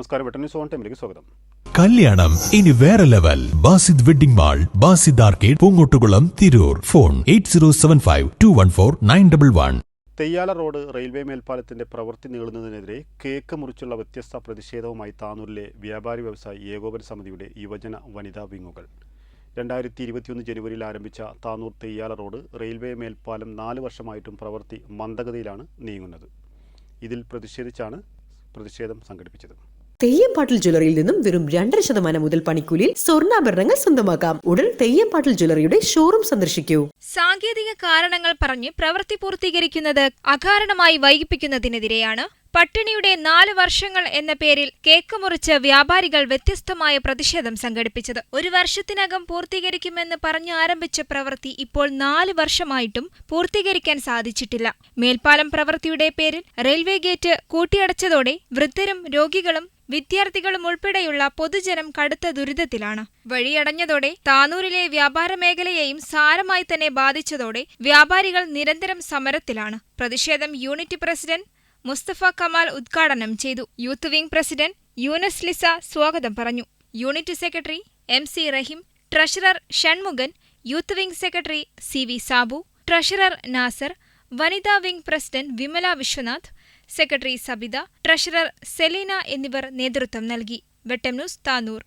നമസ്കാരം. Vettan news on ടൈമിലേക്ക് സ്വാഗതം. കല്യാണം. ഇനി വേറെ level. Basid wedding mall Basid arcade Poongottukulam Tirur. Phone eight zero seven five two one four nine double one. Theyyala road railway മേൽപ്പാലത്തിന്റെ പ്രവൃത്തി നീളുന്നതിനെതിരെ cake മുറിച്ചുള്ള വ്യത്യസ്ത പ്രതിഷേധവുമായി താനൂരിലെ വ്യാപാരി വ്യവസായി ഏകോപന സമിതിയുടെ യുവജന വനിതാ വിങ്ങുകൾ. രണ്ടായിരത്തി ഇരുപത്തിയൊന്ന് ജനുവരിയിൽ ആരംഭിച്ച താനൂർ തെയ്യാല റോഡ് റെയിൽവേ മേൽപ്പാലം നാല് വർഷമായിട്ടും പ്രവൃത്തി മന്ദഗതിയിലാണ് നീങ്ങുന്നത്. ഇതിൽ പ്രതിഷേധിച്ചാണ് പ്രതിഷേധം സംഘടിപ്പിച്ചത്. തെയ്യംപാട്ടിൽ ജ്വല്ലറിയിൽ നിന്നും വെറും രണ്ടര ശതമാനം മുതൽ പണിക്കൂലിയിൽ സ്വർണാഭരണങ്ങൾ സ്വന്തമാക്കാം. ഉടൻ തെയ്യംപാട്ടിൽ ജ്വല്ലറിയുടെ ഷോറൂം സന്ദർശിക്കൂ. സാങ്കേതിക കാരണങ്ങൾ പറഞ്ഞ് പ്രവൃത്തി പൂർത്തീകരിക്കുന്നത് അകാരണമായി വൈകിപ്പിക്കുന്നതിനെതിരെയാണ്. പട്ടിണിയുടെ നാല് വർഷങ്ങൾ എന്ന പേരിൽ കേക്ക് മുറിച്ച് വ്യാപാരികൾ വ്യത്യസ്തമായ പ്രതിഷേധം സംഘടിപ്പിച്ചത്. ഒരു വർഷത്തിനകം പൂർത്തീകരിക്കുമെന്ന് പറഞ്ഞു ആരംഭിച്ച പ്രവൃത്തി ഇപ്പോൾ നാല് വർഷമായിട്ടും പൂർത്തീകരിക്കാൻ സാധിച്ചിട്ടില്ല. മേൽപ്പാലം പ്രവൃത്തിയുടെ പേരിൽ റെയിൽവേ ഗേറ്റ് കൂട്ടിയടച്ചതോടെ വൃദ്ധരും രോഗികളും വിദ്യാർത്ഥികളും ഉൾപ്പെടെയുള്ള പൊതുജനം കടുത്ത ദുരിതത്തിലാണ്. വഴിയടഞ്ഞതോടെ താനൂരിലെ വ്യാപാര മേഖലയെയും സാരമായി തന്നെ ബാധിച്ചതോടെ വ്യാപാരികൾ നിരന്തരം സമരത്തിലാണ്. പ്രതിഷേധം യൂണിറ്റ് പ്രസിഡന്റ് മുസ്തഫ കമാൽ ഉദ്ഘാടനം ചെയ്തു. Youth wing president Yunus Lisa സ്വാഗതം പറഞ്ഞു. Unit secretary M C Rahim treasurer Shanmukhan youth wing secretary C V Sabu treasurer Nasar വനിതാ wing president Vimala Viswanath secretary Sabitha treasurer Selina എന്നിവർ നേതൃത്വം നൽകി വെട്ടം ന്യൂസ് താനൂർ